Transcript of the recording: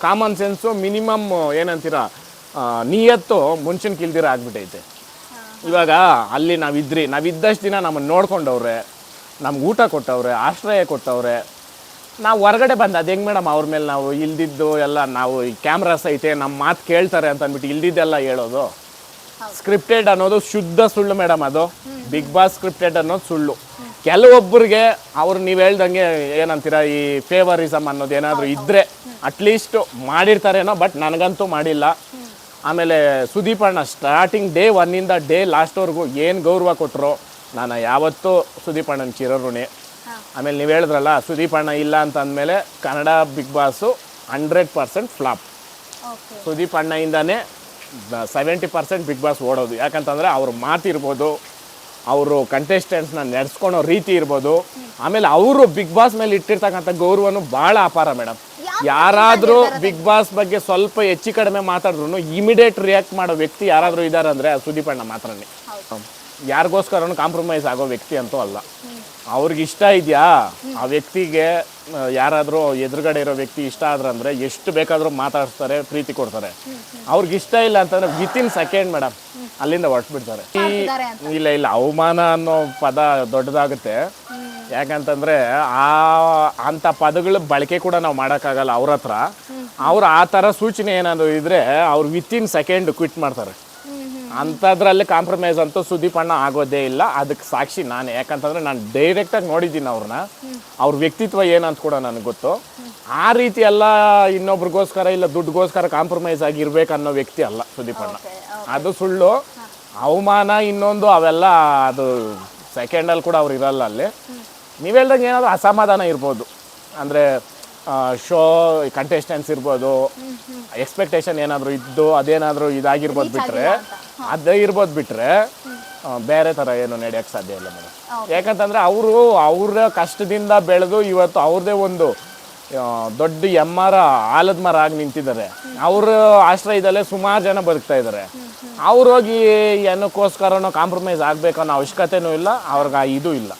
Common sense minimum ಏನಂತೀರ ನಿಯತ್ತು ಮುಂಚಿನ ಕಿಲ್ದಿರ ಆಗ್ಬಿಟ್ಟೈತೆ ಇವಾಗ ಅಲ್ಲಿ ನಾವಿದ್ರಿ ನಾವಿದ್ದಷ್ಟು ದಿನ ನಮ್ಮನ್ನು ನೋಡ್ಕೊಂಡವ್ರೆ ನಮ್ಗೆ ಊಟ ಕೊಟ್ಟವ್ರೆ ಆಶ್ರಯ ಕೊಟ್ಟವ್ರೆ ನಾವು ಹೊರಗಡೆ ಬಂದು ಅದು ಹೆಂಗೆ ಮೇಡಮ್ ಅವ್ರ ಮೇಲೆ ನಾವು ಇಲ್ದಿದ್ದು ಎಲ್ಲ ನಾವು ಈ ಕ್ಯಾಮ್ರಾಸ್ ಐತೆ ನಮ್ಮ ಮಾತು ಕೇಳ್ತಾರೆ ಅಂತ ಅಂದ್ಬಿಟ್ಟು ಇಲ್ದಿದ್ದೆಲ್ಲ ಹೇಳೋದು? ಸ್ಕ್ರಿಪ್ಟೆಡ್ ಅನ್ನೋದು ಶುದ್ಧ ಸುಳ್ಳು ಮೇಡಮ್ ಅದು. ಬಿಗ್ ಬಾಸ್ ಸ್ಕ್ರಿಪ್ಟೆಡ್ ಅನ್ನೋದು ಸುಳ್ಳು. ಕೆಲವೊಬ್ಬರಿಗೆ ಅವ್ರು ನೀವು ಹೇಳ್ದಂಗೆ ಏನಂತೀರ ಈ ಫೇವರಿಸಮ್ ಅನ್ನೋದು ಏನಾದರೂ ಇದ್ದರೆ ಅಟ್ಲೀಸ್ಟ್ ಮಾಡಿರ್ತಾರೇನೋ ಬಟ್ ನನಗಂತೂ ಮಾಡಿಲ್ಲ. ಆಮೇಲೆ ಸುದೀಪ್ ಅಣ್ಣ ಸ್ಟಾರ್ಟಿಂಗ್ ಡೇ ಒನ್ನಿಂದ ಡೇ ಲಾಸ್ಟ್ವರೆಗೂ ಏನು ಗೌರವ ಕೊಟ್ಟರು ನಾನು ಯಾವತ್ತೂ ಸುದೀಪ್ ಅಣ್ಣನ ಚಿರಋಣಿ. ಆಮೇಲೆ ನೀವು ಹೇಳಿದ್ರಲ್ಲ ಸುದೀಪ್ ಅಣ್ಣ ಇಲ್ಲ ಅಂತ ಅಂದಮೇಲೆ Kannada Bigg Boss hundred percent flop Sudeep ಅಣ್ಣಯಿಂದನೇ seventy percent big boss ಓಡೋದು. ಯಾಕಂತಂದರೆ ಅವ್ರ ಮಾತಿರ್ಬೋದು ಅವರು ಕಂಟೆಸ್ಟೆಂಟ್ಸ್ನ ನಡೆಸ್ಕೊಳೋ ರೀತಿ ಇರ್ಬೋದು. ಆಮೇಲೆ ಅವರು ಬಿಗ್ ಬಾಸ್ ಮೇಲೆ ಇಟ್ಟಿರ್ತಕ್ಕಂಥ ಗೌರವನು ಭಾಳ ಅಪಾರ ಮೇಡಮ್ ಯಾರಾದರೂ ಬಿಗ್ ಬಾಸ್ ಬಗ್ಗೆ ಸ್ವಲ್ಪ ಹೆಚ್ಚು ಕಡಿಮೆ ಮಾತಾಡಿದ್ರು ಇಮಿಡಿಯೇಟ್ ರಿಯಾಕ್ಟ್ ಮಾಡೋ ವ್ಯಕ್ತಿ ಯಾರಾದರೂ ಇದ್ದಾರೆ ಅಂದರೆ ಸುದೀಪ್ ಅಣ್ಣ ಮಾತ್ರನೇ ಯಾರಿಗೋಸ್ಕರನು ಕಾಂಪ್ರಮೈಸ್ ಆಗೋ ವ್ಯಕ್ತಿ ಅಂತೂ ಅಲ್ಲ. ಅವ್ರಿಗೆ ಇಷ್ಟ ಇದೆಯಾ? ಆ ವ್ಯಕ್ತಿಗೆ ಯಾರಾದರೂ ಎದುರುಗಡೆ ಇರೋ ವ್ಯಕ್ತಿ ಇಷ್ಟ ಆದ್ರಂದ್ರೆ ಎಷ್ಟು ಬೇಕಾದರೂ ಮಾತಾಡಿಸ್ತಾರೆ ಪ್ರೀತಿ ಕೊಡ್ತಾರೆ. ಅವ್ರಿಗೆ ಇಷ್ಟ ಇಲ್ಲ ಅಂತಂದ್ರೆ ವಿತಿನ್ ಸೆಕೆಂಡ್ ಮೇಡಮ್ ಅಲ್ಲಿಂದ ಹೊರಟ್ಬಿಡ್ತಾರೆ. ಇಲ್ಲ ಇಲ್ಲ ಅವಮಾನ ಅನ್ನೋ ಪದ ದೊಡ್ಡದಾಗುತ್ತೆ. ಯಾಕಂತಂದ್ರೆ ಆ ಅಂತ ಪದಗಳ ಬಳಕೆ ಕೂಡ ನಾವು ಮಾಡೋಕ್ಕಾಗಲ್ಲ ಅವ್ರ ಹತ್ರ. ಅವ್ರು ಆ ಥರ ಸೂಚನೆ ಏನಾದ್ರು ಇದ್ರೆ ಅವ್ರು ವಿತಿನ್ ಸೆಕೆಂಡ್ ಕ್ವಿಟ್ ಮಾಡ್ತಾರೆ. ಅಂಥದ್ರಲ್ಲಿ ಕಾಂಪ್ರಮೈಸ್ ಅಂತೂ ಸುದೀಪ್ ಅಣ್ಣ ಆಗೋದೇ ಇಲ್ಲ. ಅದಕ್ಕೆ ಸಾಕ್ಷಿ ನಾನು. ಯಾಕಂತಂದ್ರೆ ನಾನು ಡೈರೆಕ್ಟಾಗಿ ನೋಡಿದ್ದೀನಿ ಅವ್ರನ್ನ. ಅವ್ರ ವ್ಯಕ್ತಿತ್ವ ಏನಂತ ಕೂಡ ನನಗೆ ಗೊತ್ತು. ಆ ರೀತಿ ಎಲ್ಲ ಇನ್ನೊಬ್ರಿಗೋಸ್ಕರ ಇಲ್ಲ ದುಡ್ಡುಗೋಸ್ಕರ ಕಾಂಪ್ರಮೈಸ್ ಆಗಿರ್ಬೇಕು ಅನ್ನೋ ವ್ಯಕ್ತಿ ಅಲ್ಲ ಸುದೀಪ್ ಅಣ್ಣ. ಅದು ಸುಳ್ಳು. ಅವಮಾನ ಇನ್ನೊಂದು ಅವೆಲ್ಲ ಅದು ಸೆಕೆಂಡಲ್ಲಿ ಕೂಡ ಅವ್ರು ಇರಲ್ಲ ಅಲ್ಲಿ. ನೀವು ಹೇಳ್ದಂಗೆ ಏನಾದರೂ ಅಸಮಾಧಾನ ಇರ್ಬೋದು. ಅಂದರೆ ಶೋ ಕಂಟೆಸ್ಟೆಂಟ್ಸ್ ಇರ್ಬೋದು. ಎಕ್ಸ್ಪೆಕ್ಟೇಷನ್ ಏನಾದರೂ ಇದ್ದು ಅದೇನಾದರೂ ಇದಾಗಿರ್ಬೋದು ಬಿಟ್ರೆ ಅದೇ ಇರ್ಬೋದು ಬಿಟ್ರೆ ಬೇರೆ ಥರ ಏನು ನಡೆಯೋಕ್ಕೆ ಸಾಧ್ಯ ಇಲ್ಲ ಮೇಡಮ್. ಯಾಕಂತಂದರೆ ಅವರು ಅವರ ಕಷ್ಟದಿಂದ ಬೆಳೆದು ಇವತ್ತು ಅವ್ರದೇ ಒಂದು ದೊಡ್ಡ ಎಮ್ಮರ ಆಲದ ಮರ ಆಗಿ ನಿಂತಿದ್ದಾರೆ. ಅವ್ರ ಆಶ್ರಯದಲ್ಲೇ ಸುಮಾರು ಜನ ಬದುಕ್ತಾ ಇದ್ದಾರೆ. ಅವ್ರು ಹೋಗಿ ಏನಕ್ಕೋಸ್ಕರನೋ ಕಾಂಪ್ರಮೈಸ್ ಆಗಬೇಕನ್ನೋ ಅವಶ್ಯಕತೆನೂ ಇಲ್ಲ, ಅವ್ರಿಗೆ ಇದು ಇಲ್ಲ.